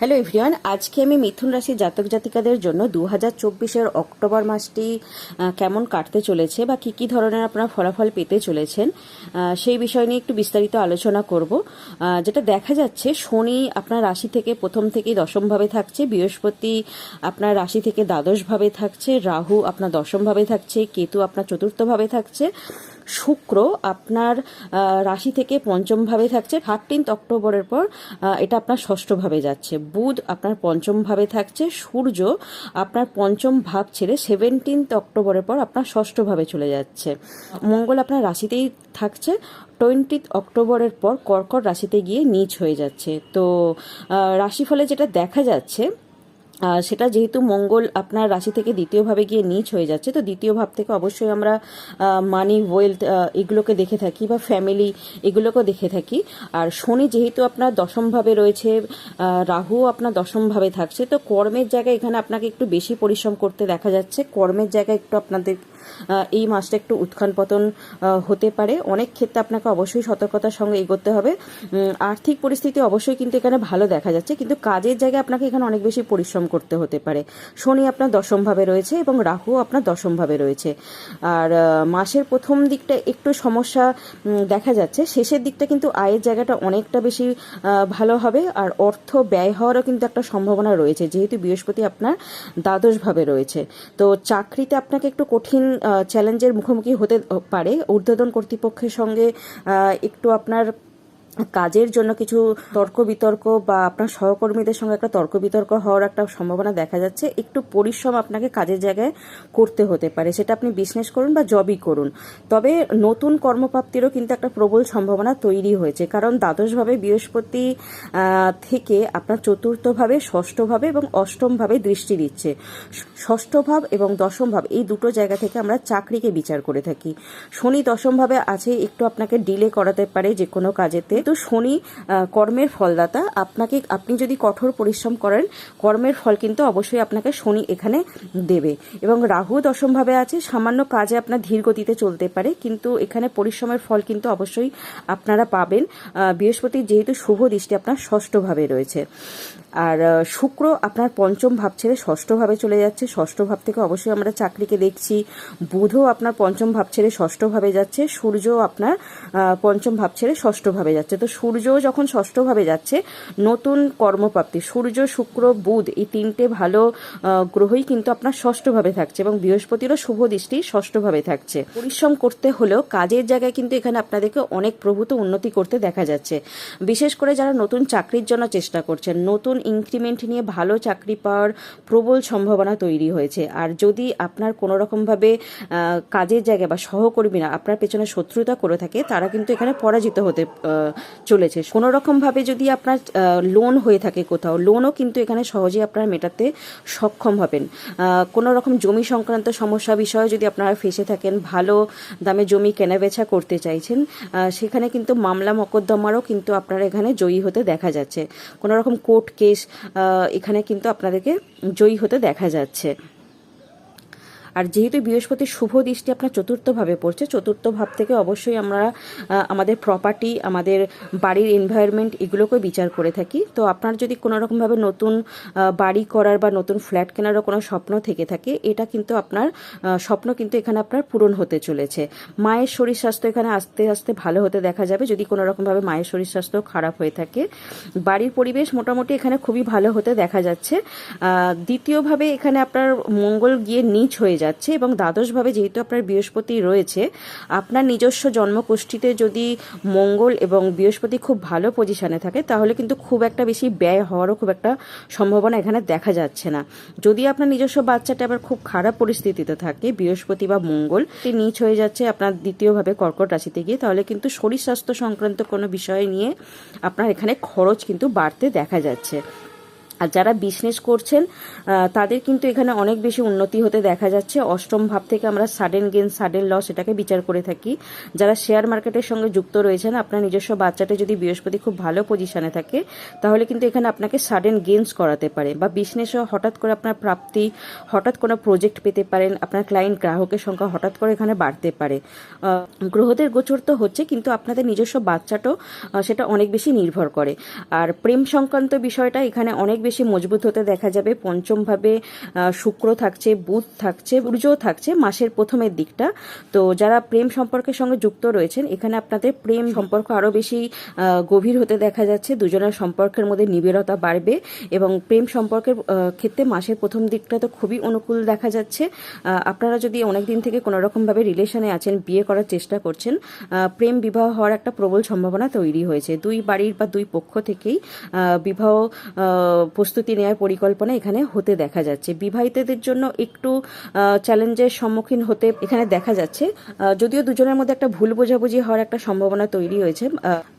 Hello everyone, আজকে আমি মিথুন রাশি জাতক জাতিকাদের জন্য দু হাজার চব্বিশের অক্টোবর মাসটি কেমন কাটতে চলেছে বা কি কি ধরনের আপনারা ফলাফল পেতে চলেছেন সেই বিষয় নিয়ে একটু বিস্তারিত আলোচনা করব। যেটা দেখা যাচ্ছে, শনি আপনার রাশি থেকে প্রথম থেকেই দশমভাবে থাকছে, বৃহস্পতি আপনার রাশি থেকে দ্বাদশভাবে থাকছে, রাহু আপনার দশমভাবে থাকছে, কেতু আপনার চতুর্থভাবে থাকছে। শুক্র আপনার রাশি থেকে পঞ্চমভাবে থাকছে। থার্টিন্থ অক্টোবরের পর এটা আপনার ষষ্ঠভাবে যাচ্ছে। বুধ আপনার পঞ্চমভাবে থাকছে। সূর্য আপনার পঞ্চম ভাব ছেড়ে সেভেন্টিন্থ অক্টোবরের পর আপনার ষষ্ঠভাবে চলে যাচ্ছে। মঙ্গল আপনার রাশিতেই থাকছে। টোয়েন্টিথ অক্টোবরের পর কর্কট রাশিতে গিয়ে নিচ হয়ে যাচ্ছে। তো রাশিফলে যেটা দেখা যাচ্ছে সেটা যেহেতু মঙ্গল আপনার রাশি থেকে দ্বিতীয়ভাবে গিয়ে নিচ হয়ে যাচ্ছে, তো দ্বিতীয় ভাব থেকে অবশ্যই আমরা মানি ওয়েলথ এগুলোকে দেখে থাকি বা ফ্যামিলি এগুলোকেও দেখে থাকি। আর শনি যেহেতু আপনার দশমভাবে রয়েছে রাহু আপনার দশমভাবে থাকছে, তো কর্মের জায়গায় এখানে আপনাকে একটু বেশি পরিশ্রম করতে দেখা যাচ্ছে। কর্মের জায়গায় একটু আপনাদের এই মাসটা একটু উত্থান পতন হতে পারে। অনেক ক্ষেত্রে আপনাকে অবশ্যই সতর্কতার সঙ্গে এগোতে হবে। আর্থিক পরিস্থিতি অবশ্যই কিন্তু এখানে ভালো দেখা যাচ্ছে, কিন্তু কাজের জায়গায় আপনাকে এখানে অনেক বেশি পরিশ্রম করতে হতে পারে। শনি আপনার দশমভাবে রয়েছে এবং রাহু আপনার দশমভাবে রয়েছে। আর মাসের প্রথম দিকটা একটু সমস্যা দেখা যাচ্ছে। শেষের দিকটা কিন্তু আয়ের জায়গাটা অনেকটা বেশি ভালো হবে। আর অর্থ ব্যয় হওয়ারও কিন্তু একটা সম্ভাবনা রয়েছে। যেহেতু বৃহস্পতি আপনার দ্বাদশভাবে রয়েছে। তো চাকরিতে আপনাকে একটু কঠিন চ্যালেঞ্জের মুখোমুখি হতে পারে। ঊর্ধ্বতন কর্তৃপক্ষের সঙ্গে একটু আপনার কাজের জন্য কিছু তর্ক বিতর্ক বা আপনার সহকর্মীদের সঙ্গে একটা তর্ক বিতর্ক হওয়ার একটা সম্ভাবনা দেখা যাচ্ছে। একটু পরিশ্রম আপনাকে কাজের জায়গায় করতে হতে পারে, সেটা আপনি বিজনেস করুন বা জবই করুন। তবে নতুন কর্মপ্রাপ্তিরও কিন্তু একটা প্রবল সম্ভাবনা তৈরি হয়েছে, কারণ দ্বাদশভাবে বৃহস্পতি থেকে আপনার চতুর্থভাবে, ষষ্ঠভাবে এবং অষ্টমভাবে দৃষ্টি দিচ্ছে। ষষ্ঠ ভাব এবং দশম ভাব এই দুটো জায়গা থেকে আমরা চাকরিকে বিচার করে থাকি। শনি দশমভাবে আছে, একটু আপনাকে ডিলে করাতে পারে যে কোনো কাজেতে। তো শনি কর্মের ফলদাতা, আপনাকে, আপনি যদি কঠোর পরিশ্রম করেন, কর্মের ফল কিন্তু অবশ্যই আপনাকে শনি এখানে দেবে। এবং রাহু দশমভাবে আছে, সামান্য কাজে আপনার ধীর গতিতে চলতে পারে, কিন্তু এখানে পরিশ্রমের ফল কিন্তু অবশ্যই আপনারা পাবেন। বৃহস্পতির যেহেতু শুভ দৃষ্টি আপনার ষষ্ঠভাবে রয়েছে। আর শুক্র আপনার পঞ্চম ভাব ছেড়ে ষষ্ঠ ভাবে চলে যাচ্ছে। ষষ্ঠ ভাব থেকে অবশ্যই আমরা চাকরিকে দেখছি। বুধও আপনার পঞ্চম ভাব ছেড়ে ষষ্ঠ ভাবে যাচ্ছে। সূর্য আপনার পঞ্চম ভাব ছেড়ে ষষ্ঠ ভাবে যাচ্ছে। তো সূর্য যখন ষষ্ঠ ভাবে যাচ্ছে, নতুন কর্মপ্রাপ্তি, সূর্য, শুক্র, বুধ, এই তিনটে ভালো গ্রহই কিন্তু আপনার ষষ্ঠ ভাবে থাকছে এবং বৃহস্পতিরও শুভ দৃষ্টি ষষ্ঠ ভাবে থাকছে। পরিশ্রম করতে হলেও কাজের জায়গায় কিন্তু এখানে আপনাদেরকে অনেক প্রভূত উন্নতি করতে দেখা যাচ্ছে। বিশেষ করে যারা নতুন চাকরির জন্য চেষ্টা করছেন, নতুন ইনক্রিমেন্ট নিয়ে ভালো চাকরি পাওয়ার প্রবল সম্ভাবনা তৈরি হয়েছে। আর যদি আপনার কোনো রকমভাবে কাজের জায়গায় বা সহকর্মীরা আপনার পেছনে শত্রুতা করে থাকে, তারা কিন্তু এখানে পরাজিত হতে চলেছে। কোনো রকমভাবে যদি আপনার লোন হয়ে থাকে কোথাও লোনও কিন্তু এখানে সহজেই আপনারা মেটাতে সক্ষম হবেন। কোনো রকম জমি সংক্রান্ত সমস্যা বিষয়ে যদি আপনারা ফেসে থাকেন, ভালো দামে জমি কেনাবেচা করতে চাইছেন সেখানে কিন্তু মামলা, মকদ্দমারও কিন্তু আপনারা এখানে জয়ী হতে দেখা যাচ্ছে। কোনো রকম কোর্ট কেস এখানে কিন্তু আপনাদেরকে জয়ী হতে দেখা যাচ্ছে। আর যেহেতু বৃহস্পতি শুভ দৃষ্টি আপনার চতুর্থভাবে পড়ছে চতুর্থ ভাব থেকে অবশ্যই আমরা আমাদের প্রপার্টি আমাদের বাড়ির এনভায়রনমেন্ট এগুলোকে বিচার করে থাকি। তো আপনার যদি কোনো রকমভাবে নতুন বাড়ি করার বা নতুন ফ্ল্যাট কেনারও কোনো স্বপ্ন থেকে থাকে, এটা কিন্তু আপনার স্বপ্ন কিন্তু এখানে আপনার পূরণ হতে চলেছে। মায়ের শরীর স্বাস্থ্য এখানে আস্তে আস্তে ভালো হতে দেখা যাবে যদি কোনো রকমভাবে মায়ের শরীর স্বাস্থ্য খারাপ হয়ে থাকে। বাড়ির পরিবেশ মোটামুটি এখানে খুবই ভালো হতে দেখা যাচ্ছে। দ্বিতীয়ভাবে এখানে আপনার মঙ্গল গিয়ে নিচ হয়ে যাচ্ছে। এবং দ্বাদশভাবে যেহেতু আপনার বৃহস্পতি রয়েছে, আপনার নিজস্ব জন্মকুষ্ঠিতে যদি মঙ্গল এবং বৃহস্পতি খুব ভালো পজিশানে থাকে, তাহলে কিন্তু খুব একটা বেশি ব্যয় হওয়ারও খুব একটা সম্ভাবনা এখানে দেখা যাচ্ছে না। যদি আপনার নিজস্ব বাচ্চাটা আবার খুব খারাপ পরিস্থিতিতে থাকে, বৃহস্পতি বা মঙ্গল নিচ হয়ে যাচ্ছে আপনার দ্বিতীয়ভাবে কর্কট রাশিতে গিয়ে, তাহলে কিন্তু শরীর স্বাস্থ্য সংক্রান্ত কোনো বিষয় নিয়ে আপনার এখানে খরচ কিন্তু বাড়তে দেখা যাচ্ছে। আর যারা বিজনেস করছেন তাদের কিন্তু এখানে অনেক বেশি উন্নতি হতে দেখা যাচ্ছে। অষ্টম ভাব থেকে আমরা সাডেন গেন সাডেন লস এটাকে বিচার করে থাকি। যারা শেয়ার মার্কেটের সঙ্গে যুক্ত রয়েছেন, আপনার নিজস্ব বাচ্চাটা যদি বৃহস্পতি খুব ভালো পজিশনে থাকে, তাহলে কিন্তু এখানে আপনাকে সাডেন গেনস করাতে পারে বা বিজনেসও হঠাৎ করে আপনার প্রাপ্তি, হঠাৎ কোনো প্রজেক্ট পেতে পারেন, আপনার ক্লায়েন্ট গ্রাহকের সংখ্যা হঠাৎ করে এখানে বাড়তে পারে। গ্রহদের গোচর তো হচ্ছে, কিন্তু আপনাদের নিজস্ব বাচ্চাটাও সেটা অনেক বেশি নির্ভর করে। আর প্রেম সংক্রান্ত বিষয়টা এখানে অনেক বেশি মজবুত হতে দেখা যাবে। পঞ্চমভাবে শুক্র থাকছে, বুধ থাকছে সূর্যও থাকছে মাসের প্রথমের দিকটা। তো যারা প্রেম সম্পর্কের সঙ্গে যুক্ত রয়েছেন, এখানে আপনাদের প্রেম সম্পর্ক আরও বেশি গভীর হতে দেখা যাচ্ছে। দুজনের সম্পর্কের মধ্যে নিবিড়তা বাড়বে এবং প্রেম সম্পর্কের ক্ষেত্রে মাসের প্রথম দিকটা তো খুবই অনুকূল দেখা যাচ্ছে। আপনারা যদি অনেক দিন থেকে কোনো রকমভাবে রিলেশনে আছেন, বিয়ে করার চেষ্টা করছেন প্রেম বিবাহ হওয়ার একটা প্রবল সম্ভাবনা তৈরি হয়েছে। দুই বাড়ির বা দুই পক্ষ থেকেই বিবাহ প্রস্তুতি নেওয়ার পরিকল্পনা এখানে হতে দেখা যাচ্ছে। বিবাহিতদের জন্য একটু চ্যালেঞ্জের সম্মুখীন হতে এখানে দেখা যাচ্ছে। যদিও দুজনের মধ্যে একটা ভুল বোঝাবুঝি হওয়ার একটা সম্ভাবনা তৈরি হয়েছে।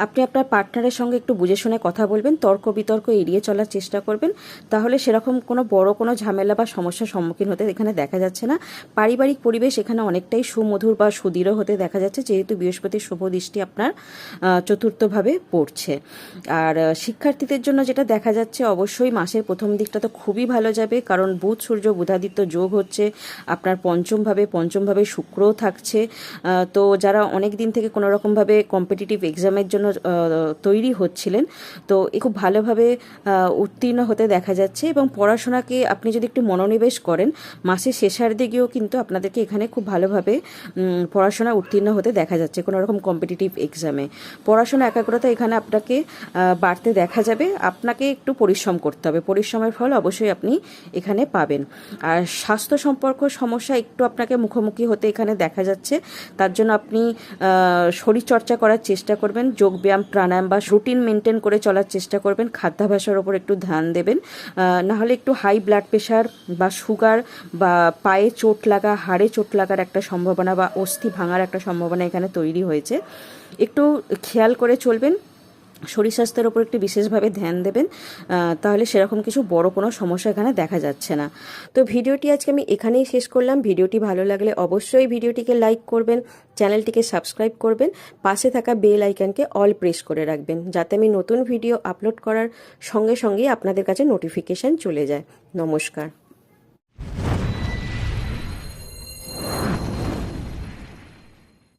আপনি আপনার পার্টনারের সঙ্গে একটু বুঝে শুনে কথা বলবেন, তর্ক বিতর্ক এড়িয়ে চলার চেষ্টা করবেন। তাহলে সেরকম কোনো বড় কোনো ঝামেলা বা সমস্যার সম্মুখীন হতে এখানে দেখা যাচ্ছে না। পারিবারিক পরিবেশ এখানে অনেকটাই সুমধুর বা সুদৃঢ় হতে দেখা যাচ্ছে, যেহেতু বৃহস্পতির শুভ দৃষ্টি আপনার চতুর্থভাবে পড়ছে। আর শিক্ষার্থীদের জন্য যেটা দেখা যাচ্ছে, অবশ্যই মাসের প্রথম দিকটা তো খুবই ভালো যাবে, কারণ বুধ, সূর্য, বুধাদিত্য যোগ হচ্ছে, আপনার পঞ্চমভাবে পঞ্চমভাবে শুক্রও থাকছে। তো যারা অনেক দিন থেকে কোনো রকমভাবে কম্পিটিটিভ এক্সামের জন্য তৈরি হচ্ছিলেন, তো এ খুব ভালোভাবে উত্তীর্ণ হতে দেখা যাচ্ছে এবং পড়াশোনাকে আপনি যদি একটু মনোনিবেশ করেন, মাসের শেষার দিকেও কিন্তু আপনাদেরকে এখানে খুব ভালোভাবে পড়াশোনা উত্তীর্ণ হতে দেখা যাচ্ছে কোনো রকম কম্পিটিটিভ এক্সামে পড়াশোনা একাগ্রতা এখানে আপনাকে বাড়তে দেখা যাবে, আপনাকে একটু পরিশ্রম করতে হবে। পরিশ্রমের ফল অবশ্যই আপনি এখানে পাবেন। আর স্বাস্থ্য সম্পর্ক সমস্যা একটু আপনাকে মুখোমুখি হতে এখানে দেখা যাচ্ছে। তার জন্য আপনি শরীরচর্চা করার চেষ্টা করবেন, যোগব্যায়াম, প্রাণায়াম বা রুটিন মেনটেন করে চলার চেষ্টা করবেন। খাদ্যাভ্যাসের ওপর একটু ধ্যান দেবেন। নাহলে একটু হাই ব্লাড প্রেশার বা সুগার বা পায়ে চোট লাগা, হাড়ে চোট লাগার একটা সম্ভাবনা বা অস্থি ভাঙার একটা সম্ভাবনা এখানে তৈরি হয়েছে। একটু খেয়াল করে চলবেন। শরীর স্বাস্থ্যের ওপর একটু বিশেষভাবে ধ্যান দেবেন তাহলে সেরকম কিছু বড় কোনো সমস্যা এখানে দেখা যাচ্ছে না। তো ভিডিওটি আজকে আমি এখানেই শেষ করলাম। ভিডিওটি ভালো লাগলে অবশ্যই ভিডিওটিকে লাইক করবেন, চ্যানেলটিকে সাবস্ক্রাইব করবেন, পাশে থাকা বেল আইকনকে অল প্রেস করে রাখবেন, যাতে আমি নতুন ভিডিও আপলোড করার সঙ্গে সঙ্গেই আপনাদের কাছে নোটিফিকেশান চলে যায়। নমস্কার।